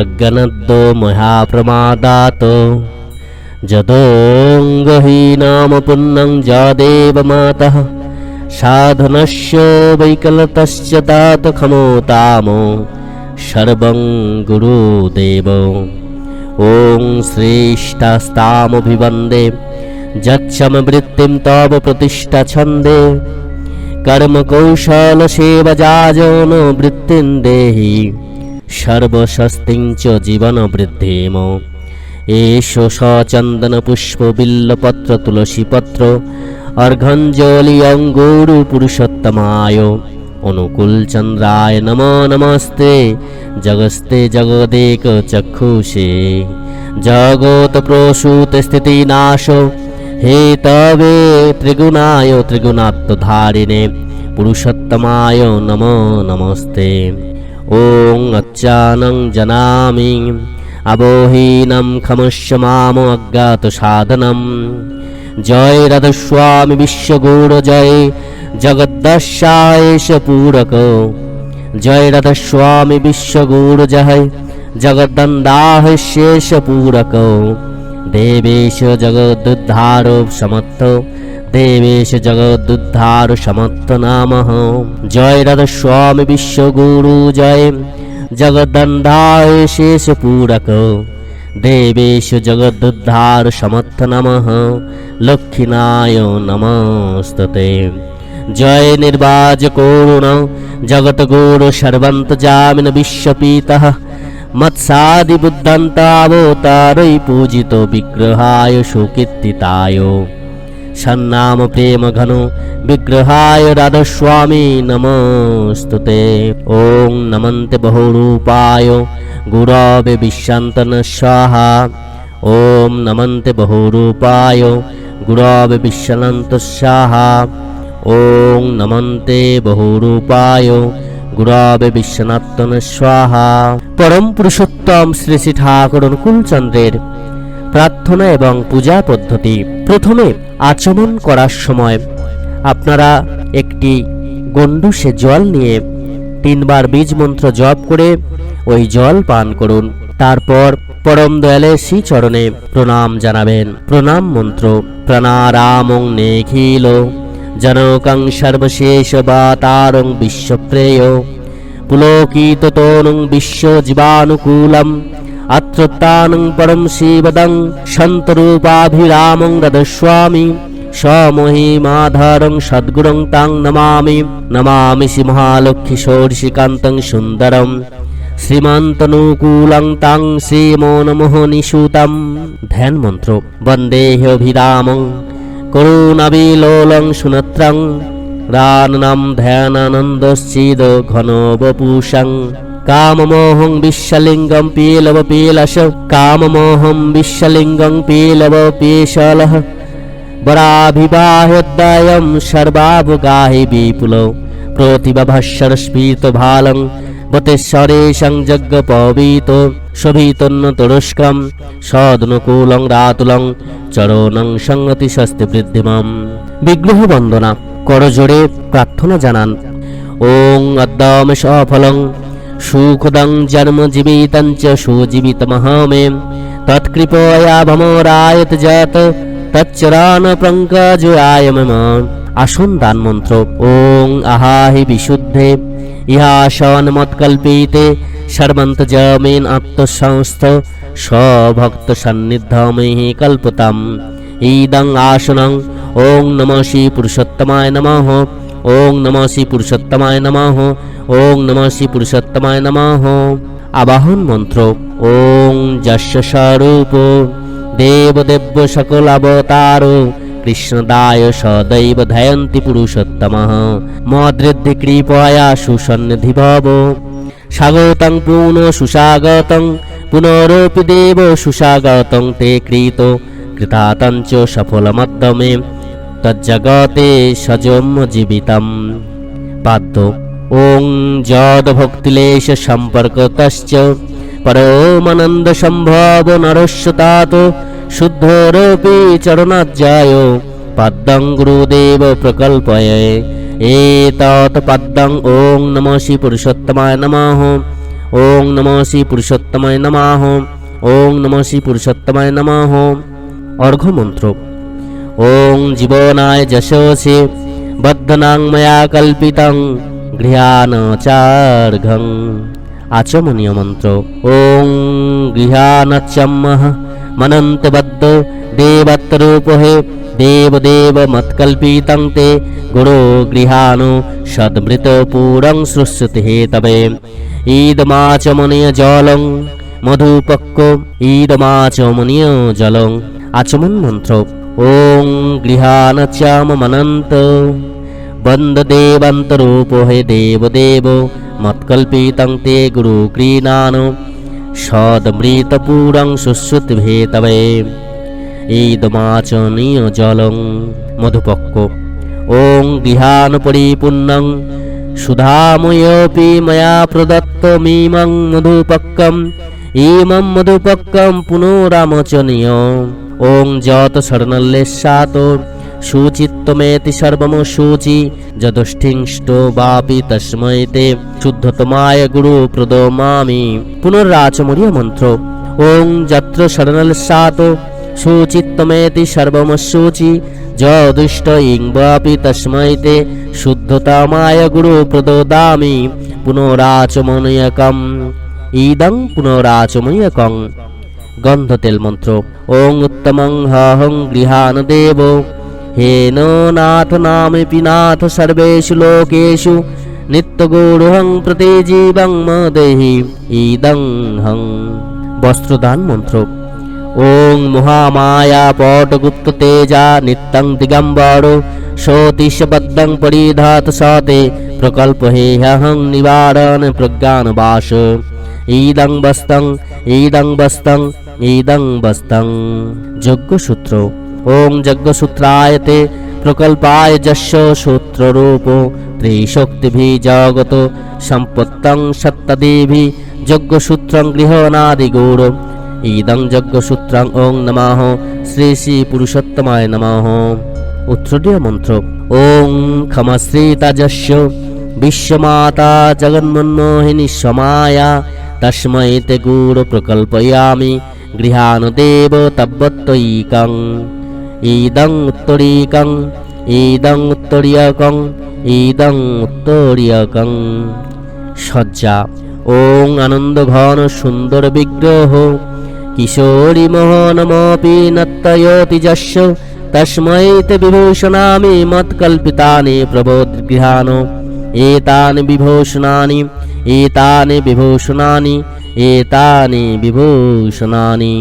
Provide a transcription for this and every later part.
अज्ञनद्दो महाप्रमादात् जदोऽङ्गहीनाम पुन्नं जादेव मातः साधनस्य वैकलतश्च तात खमोतामो सर्वं गुरुदेव ॐ श्रेष्ठस्तामभिवन्दे यच्छमवृत्तिं तव प्रतिष्ठा छन्दे कर्मकौशलसेवजाजन वृत्तिं সর্বস্বস্তিঞ্চ পুষ্প বিল্লপত্র তুলসী পত্র অর্ঘঞ্জলি অঙ্গুরু পুরুষোত্তমায় অনুকূলচন্দ্রায় নম নমস্তে, জগস্তে জগদেক চক্ষুষে জগত প্রসূত স্থিতি নাশ, হে তবে ত্রিগুণায় ত্রিগুণাত্মধারিণে, পুরুষোত্তমায় নম নমস্তে। জনামি অবহীনম ক্ষমস্য মাম অজ্ঞাত সাধনম জয় রাধস্বামী বিশ্বগৌর জয় জগদ্দশায়েশ পূরক জয় রাধস্বামী বিশ্বগৌর জয় জগদ্দন্দাহ শেষ পূরক দেবেশ জগদুদ্ধার সমর্থ দেবেশ জগদুদ্ধার সমর্থ নাম। জয় রাধস্বামী বিশ্বগুরু, জয়। জগদন্দায় শেষ পূরক। দেবেশ জগদুদ্ধার সমর্থ নম। লক্ষ্মীনায় নমস্ততে। জয় নির্বাজ করুণ। জগত গুরু সর্বন্ত জামিন বিশ্বপীত। মৎসাদি বুদ্ধন্তাবতারৈ পূজিত বিগ্রহায় সুকীর্তিতায়। সন্নাম প্রেম ঘন বিগ্রহায় রাধস্বামী নমস্তুতে। ওং নমন্তে বহুরূপায় গুরবে বিশ্বান্তন স্বাহা ওম নমন্তে বহুরূপায় গুরবে বিশ্বান্ত স্বাহা ওং নমন্তে বহুরূপায় গুরবে বিশ্বনাথন স্বাহা পরম পুরুষোত্তম শ্রী শ্রী ঠাকুর অনুকূলচন্দ্রের প্রার্থনা এবং পূজা পদ্ধতি প্রথমে আচমন করার সময় আপনারা একটি গণ্ডুসে জল নিয়ে তিনবার বীজ মন্ত্র জপ করে ওই জল পান করুন। তারপর পরম দয়ালের শ্রীচরণে প্রণাম জানাবেন। প্রণাম মন্ত্র, প্রণারামং নেখিল, জনকং সর্বশেষ বাতারং বিশ্বপ্রেয় পুলকিত তনুং বিশ্ব জীবানুকূলম আত্রত্তানং পরম শিবদং সন্তরূপাভিরামং রদস্বামী স্বমহিমাধারং সদ্গুরং তাং নমামি নমামি সিংহালক্ষ্মী ষোড়শিকান্তং সুন্দরম শ্রীমন্তনুকূলং তাং শ্রীমোনমোহনিষুতম ধ্যান মন্ত্র বন্দেহভিরামং করুণাবিলোলং সুনত্রং রাননাম ধ্যানানন্দশ্চিদ ঘনবপুষং কামমোহং বিশ্বলিঙ্গম পীলব পীলস কামমোহং বিশ্বলিঙ্গং পীলব পীশলঃ বরাভিবাহ্যোদ্দায়ম সর্বাবগাহি বিপুল প্রতিভাস্বর স্ফীত ভালং বতেশ্বরে সংযজ্ঞ পবিত শোভিতন্ন তুরস্কম সদনুকূলং রাতুলং চরণং সংগতি স্বস্তি বৃদ্ধিমম বিগ্রহ বন্দনা করজোড়ে প্রার্থনা জানান ওং অদ্যম সফলং সুখদং জন্ম জীবিতং চ সুজীবিতমহমে তৎকৃপয়া ভমরায়ত জাত তচ্চরান পঙ্কজয়ায় মম। আসন দান মন্ত্র ওং আহাহি বিশুদ্ধে। ইহা ইহাসন মৎকল্পিতে সর্বন্ত জমেন আত্মসংস্থ, স্বভক্ত সান্নিধ্যমেহি কল্পতাম। ইদং আসনং, ওং নম শ্রী পুরুষোত্তমায় নমঃ। ওং নম শ্রী পুরুষোত্তমায় নমঃ। ওং নম শ্রী পুরুষোত্তমায় নমঃ। আবাহন মন্ত্র, ওং যশ স্বরূপ, দেবদেব্য সকল অবতার, কৃষ্ণদায় সদৈব ধ্যায়ন্তি পুরুষোত্তম। মদৃদ্ধি কৃপয়া সুসন্নিধি ভব। স্বাগতং পুন সুস্বাগতং, পুনরপি দেব সুস্বাগতং তে কৃত কৃতাতঞ্চ সফলমদ্যমে তজ্জগতে সজম জীবিতম। পাদ্য ওং যদ ভক্তিলেশ সম্পর্কতশ্চ পরমানন্দ সম্ভব নরস্যতাত শুদ্ধরপি চরণাজ্যায় পদ্মং গুরুদেব প্রকল্পয়ে এতৎ পদ্মং ওং নম শ্রী পুরুষোত্তমায় নমঃ ওং নম শ্রী পুরুষোত্তমায় নমাহ ওং নম শ্রী পুরুষোত্তমায় নমাহ অর্ঘ্য মন্ত্র ওং জীবনায় যশসে বদ্ধনাং ময়া কল্পিতং গৃহান চার্ঘং। আচমনীয় মন্ত্র। ওং গৃহানচম্মহ মনন্তবদ্ধ দেবত্রূপহে দেবদেব মৎকল্পিतं ते গুরু গৃহানো সদমৃতপুরং সৃশ্যতে হেতবে ঈদমাচমনীয় জলং। মধুপক্ক। ঈদমাচমনীয় জলং। আচমন মন্ত্র। ওং গৃহানচামমনন্ত বন্দদেবন্তরূপো হে দেবদেব মৎকল্পিतं ते গুরু গৃণানো সদমৃতপুরং সুশ্রুতিভে তবে ঈদমাচনীয় জলং মধুপক্ক ওং গৃহান পরিপূর্ণং সুধাময়োপি ময়া প্রদত্তমিমং মধুপক্কম ইমং মধুপক্কম পুনরামচনীয় ওং যত শরণল্লেশাত শুচিত্তমেতি সর্বম শুচি যদষ্ঠিংষ্ট বাপি তস্মৈ তে শুদ্ধতমায় গুরু প্রদমামি পুনরাচমরীয় মন্ত্র। ওং যত্র শরণল্লেশাত শুচিত্তমেতি সর্বম শুচি যদুষ্ট ইংবাপি তস্মৈ তে শুদ্ধতমায় গুরু প্রদদামি পুনরাচমনীয়কম। ইদং পুনরাচমনীয়কং। গন্ধতেল মন্ত্র। ওং উত্তমং হহং গৃহান দেব হেন নাথ নামেপি নাথ সর্বেষু লোকেষু নিত্যগৌরহং প্রতি জীবং মদেহি ইদং হং। বস্ত্রদান মন্ত্র। ওং মহামায়া পটগুপ্ত তেজা নিত্যং দিগম্বর। সতীশবদ্ধং পরিধাত সতে প্রকল্প হেহং নিবারণ প্রজ্ঞান বাস। ঈদং বস্তং ঈদং বস্তং ঈদং বস্তং। যজ্ঞসূত্র। ওং যজ্ঞসূত্রায় তে প্রকল্পায় যস্য সূত্ররূপ ত্রিশক্তিভি জগত সম্পত্তং সত্তদেভি যজ্ঞসূত্রং গৃহনাদিগৌর ইদং যজ্ঞসূত্রং ওং নমঃ। শ্রী শ্রী পুরুষোত্তমায় নমঃ। উত্তরীয় মন্ত্র। ওং ক্ষমশ্রীতাজস্য বিশ্বমাতা জগন্মোহিনী সমায়া। তস্मै তে গুরু প্রকল্পয়ামি। গৃহানুদেব তব্বত্তৈকং। ইদং উত্তরীকং, ইদং উত্তরীয়কং ইদং উত্তরীয়কং। সজ্জা, ওং আনন্দ ঘন সুন্দর বিগ্রহ, কিশোরী মোহনমপি নত্তয়তি যস্য তস্मै তে বিভূষণামি মৎকল্পিতানি প্রবোধগৃহান এতানি বিভূষণানি এতানি বিভূষণানি এতানি বিভূষণানি।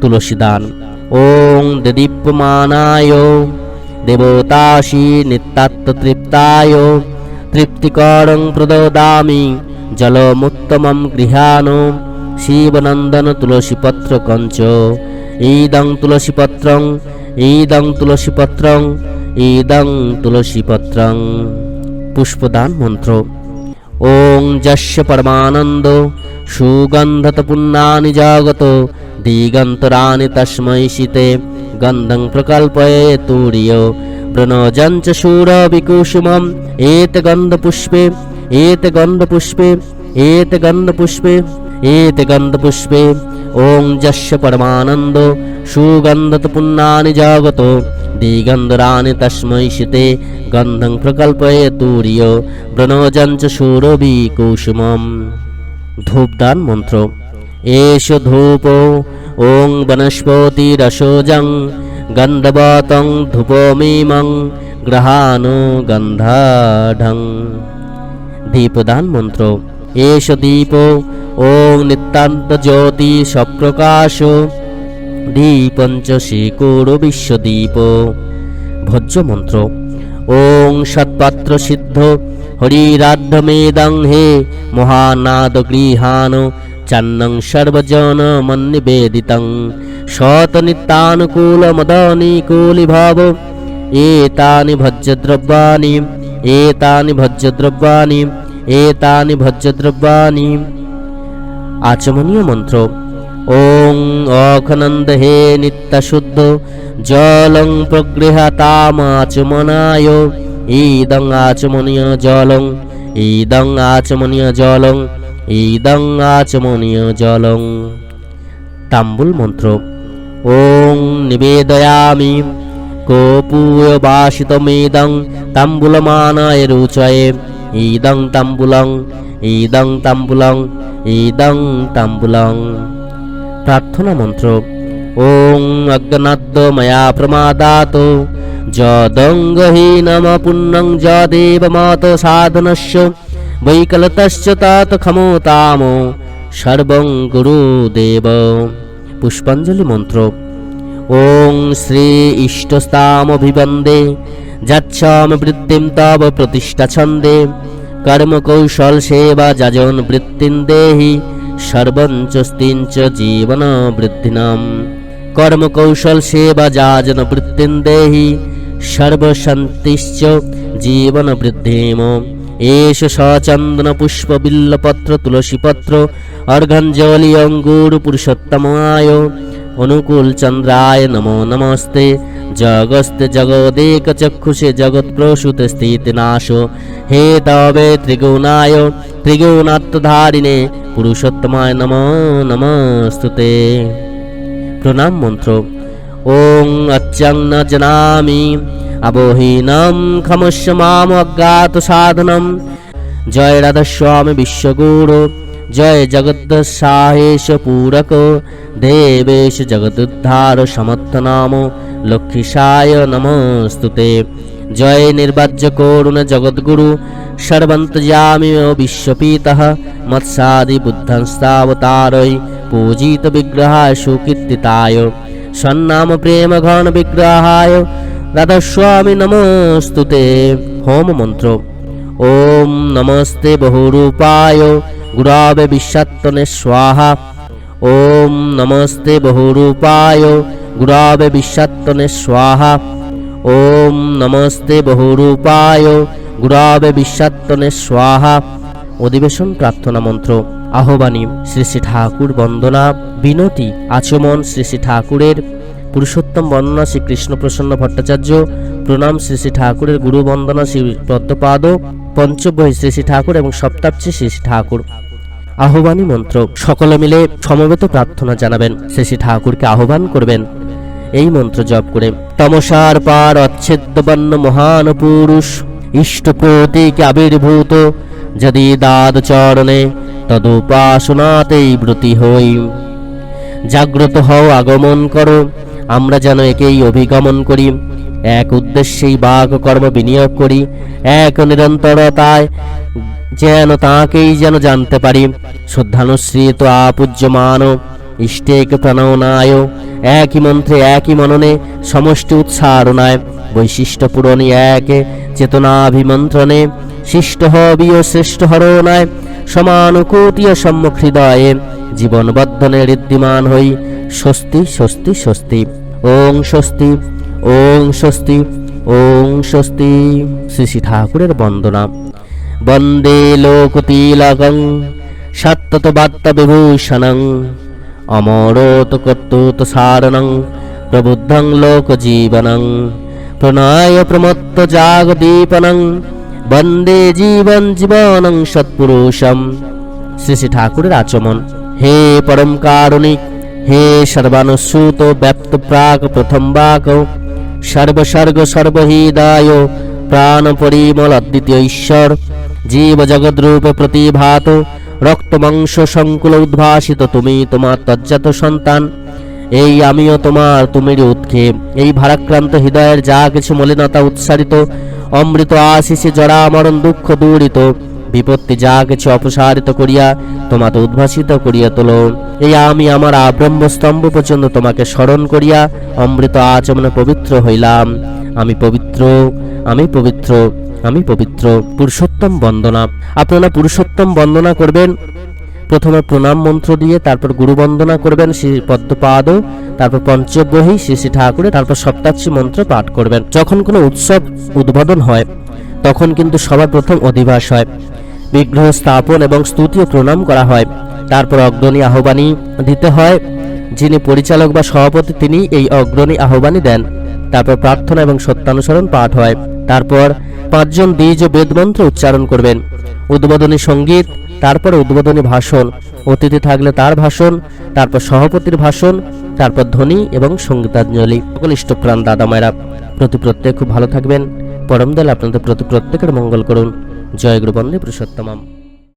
তুলসীদান ওং দীপ্যমানায় দেবতাশি নিত্যাত্মতৃপ্তায় তৃপ্তিকরং প্রদদামি জলমুত্তমম গৃহান শিবনন্দন তুলসীপত্র কঞ্চ ঈদং তুলসীপত্রং ঈদং তুলসীপত্রং ঈদং তুলসীপত্রং পুষ্পদান মন্ত্র ওং যস্য পরমানন্দ সুগন্ধত পুণ্যানি জগত দিগন্তরানি তস্मै শীতে গন্ধং প্রকল্পয়ে তুর্য প্রণজঞ্চ শূরবিকুসুমম এত গন্ধপুষ্পে এত গন্ধপুষ্পে এত গন্ধপুষ্পে এত গন্ধপুষ্পে ওং যস্য পরমানন্দ সুগন্ধত পুণ্যানি জগত দিগন্ধরানি তস্मै শীতে, গন্ধং প্রকল্পয়ে তুর্য, ব্রণজঞ্চ শূরবি কুসুমম। ধূপদান মন্ত্র। এষ ধূপ, ওং বনস্পতিরসোজং গন্ধবতং ধূপমিমং গ্রহানো গন্ধাঢং। দীপদান মন্ত্র। এষ দীপ, ওং নিত্যান্ত জ্যোতি সপ্রকাশ দীপঞ্চ শিকুরু বিশ্বদীপ ভোজ্য মন্ত্র ওং সৎপাত্র সিদ্ধ, হরিরাধ্যমেদং হে মহানাদ গৃহান চান্নং সর্বজন মন্নিবেদিতং শত নিত্যানুকূল মদনিকূলি ভাব এতানি ভজ্যদ্রব্যানি এতানি ভজ্যদ্রব্যানি এতানি ভজ্যদ্রব্যানি আচমনীয় মন্ত্র ওং অখনন্দ হে নিত্যশুদ্ধ, জলং প্রগৃহতামাচমনায়। ইদং আচমনীয় জলং ইদং আচমনীয় জলং ইদং আচমনীয় জলং। তাম্বুল মন্ত্র। ওং নিবেদয়ামি। কোপুয় তাম্বুলমানায় রুচয়ে। ইদং তাম্বুলং ইদং তাম্বুলং ইদং তাম্বুলং। প্রার্থনা মন্ত্র। ওং অজ্ঞনাদ্য ময়া প্রমাদাত যদঙ্গহীনম পুণ্যং যদেব মাত সাধনস্য। বৈকলতশ্চ তৎ ক্ষমতাম। সর্বং গুরুদেব। পুষ্পাঞ্জলি মন্ত্র। ওং শ্রী ইষ্টস্তামভিবন্দে। যাচ্ছাম বৃত্তিম তব প্রতিষ্ঠা ছন্দে। কর্মকৌশল সেবা যাজন বৃত্তিন দেহি। সর্বঞ্চস্তিঞ্চ জীবন বৃদ্ধিনাম। কর্মকৌশল সেবা যাজন বৃত্তিন দেহি, সর্বশান্তিশ্চ জীবন বৃদ্ধিম। এষ সচন্দন পুষ্প বিল্লপত্র তুলসীপত্র অর্ঘঞ্জলি অঙ্গুর পুরুষোত্তমায়। অনুকূল চন্দ্রায় নমো নমস্তে। জগস্তে জগদেক চক্ষুষে জগৎ প্রসূত স্থিতি নাশ। হে তবে ত্রিগুণায়, ত্রিগুণাত্মধারিণে পুরুষোত্তমায় নমো নমস্তুতে। প্রণাম মন্ত্র। ওং অচ্যং ন জানামি। অবহীনম ক্ষমস্য মাম অজ্ঞাত সাধনম। জয় রাধস্বামী বিশ্বগুরু। জয় জগৎ পূরক, দেবেশ জগদুদ্ধার সমর্থ নাম লক্ষ্মীশায় নমস্তুতে। জয় নির্বাজ্য করুণ জগদ্গুরু সর্বন্তর্যামি বিশ্বপীত মৎসাদি বুদ্ধংস্তাবতারৈ, পূজিত বিগ্রহায় সুকীর্তিতায়। সন্নাম প্রেম ঘন বিগ্রহায়, রাধাস্বামী নমস্তুতে। হোম মন্ত্র। ওম নমস্তে বহুরূপায়। গুরাবে বিশ্বাত্তনে স্বাহা ওম নমস্তে বহুরূপায় গুরাবে বিশ্বাত্তনে স্বাহা ওম নমস্তে বহুরূপায় গুরাবে বিশ্বাত্তনে স্বাহা অধিবেশন প্রার্থনা মন্ত্র। আহ্বানী শ্রী শ্রী ঠাকুর বন্দনা। বিনতি আচমন শ্রী শ্রী ঠাকুরের। পুরুষোত্তম বন্দনা শ্রী কৃষ্ণপ্রসন্ন ভট্টাচার্য। প্রণাম শ্রী শ্রী ঠাকুরের গুরু বন্দনা শ্রী পদ্মপাদ পঞ্চবহী শ্রী ঠাকুর এবং সপ্তার্চী শ্রী ঠাকুর। আহ্বানী মন্ত্র, সকলে মিলে সমবেত প্রার্থনা জানাবেন। শ্রী শ্রী ঠাকুরকে আহ্বান করবেন। এই মন্ত্র জপ করে, তমসার পার অচ্ছেদ্যবন্ন মহান পুরুষ, ইষ্ট প্রতীকে আবির্ভূত, যদি দাদ চরণে তদুপাসনাতেই ব্রতী হই। জাগ্রত হও আগমন করো আমরা যেন একেই অভিগমন করি, এক উদ্দেশ্যেই বাঘ কর্ম বিনিয়োগ করি, এক নিরন্তরতায় যেন তাকেই যেন জানতে পারি। শ্রদ্ধানুশ্রিত আপূজ্যমান ইষ্টেক প্রণনায় একই মন্ত্রে, একই মননে, সমষ্টি উৎসারণায় বৈশিষ্ট্য পূরণী, এক চেতনাভিমন্ত্রণে শিষ্ট হবিও শ্রেষ্ঠ হরণায় সমানুকূতীয় সম্মুখ হৃদয়ে জীবনবদ্ধনে ঋদ্ধিমান হই স্বস্তি স্বস্তি স্বস্তি। ওং স্বস্তি ওং স্বস্তি ওং স্বস্তি। শ্রী শ্রী ঠাকুরের বন্দনা। বন্দে লোকতিলকং সত্যত বাত্ত বিভূষণং অমরোত কর্তুত সারণং প্রবুদ্ধং লোকজীবনং। প্রণয় প্রমত্ত জাগদীপনং, বন্দে জীবন জীবনং সৎপুরুষম। শ্রী শ্রী ঠাকুরের আচমন। হে পরম কারণিক হে সর্বানুসূত ব্যপ্ত প্রাক প্রথম বাক সর্বসর্গ সর্বহৃদায়, প্রাণ পরিমল অদ্বিতীয় ঈশ্বর, জীব জগদ্রূপ প্রতিভাত, রক্ত মাংস সংকুল উদ্ভাসিত তুমি তোমার তজ্জাত সন্তান। এই আমিও তোমার তুমির উৎক্ষেপ। এই ভারাক্রান্ত হৃদয়ের যা কিছু মলিনতা উৎসারিত, অমৃত আশিসে জরা মরণ দুঃখ দূরিত বিপত্তি যা কিছু অপসারিত করিয়া তোমাকে উদ্ভাসিত করিয়া তোল। এই আমি আমার আব্রহ্মস্তম্ভ পর্যন্ত তোমাকে স্মরণ করিয়া অমৃত আচমনে পবিত্র হইলাম। আমি পবিত্র আমি পবিত্র আমি পবিত্র। পুরুষোত্তম বন্দনা। আপনারা পুরুষোত্তম বন্দনা করবেন। প্রথমে প্রণাম মন্ত্র দিয়ে তারপর গুরু বন্দনা করবেন, শ্রী পদ্মপাদ। তারপর পঞ্চবহী শ্রী শ্রী ঠাকুরের তারপর সপ্তাচ্ছি মন্ত্র পাঠ করবেন। যখন কোনো উৎসব উদ্বোধন হয় তখন কিন্তু সবার প্রথম অধিবাস হয়। বিগ্রহ স্থাপন এবং স্তুতি ও প্রণাম করা হয়। তারপর অগ্রণী আহ্বানী দিতে হয়, যিনি পরিচালক বা সভাপতি তিনি এই অগ্রণী আহ্বানী দেন। তারপর প্রার্থনা এবং সত্যানুসরণ পাঠ হয়। তারপর পাঁচজন দ্বিজ ও বেদমন্ত্র উচ্চারণ করবেন। উদ্বোধনী সংগীত, তারপর উদ্বোধনী ভাষণ। অতিথি থাকলে তার ভাষণ, তারপর সভাপতির ভাষণ, তারপর ধ্বনি এবং সঙ্গীতাঞ্জলি। সকল ইষ্টপ্রাণ দাদা মায়েরা প্রতি প্রত্যেক খুব ভালো থাকবেন। পরম দল আপনাদের প্রতি প্রত্যেকের মঙ্গল করুন। জয় গুরু বন্দে পুরুষোত্তমাম।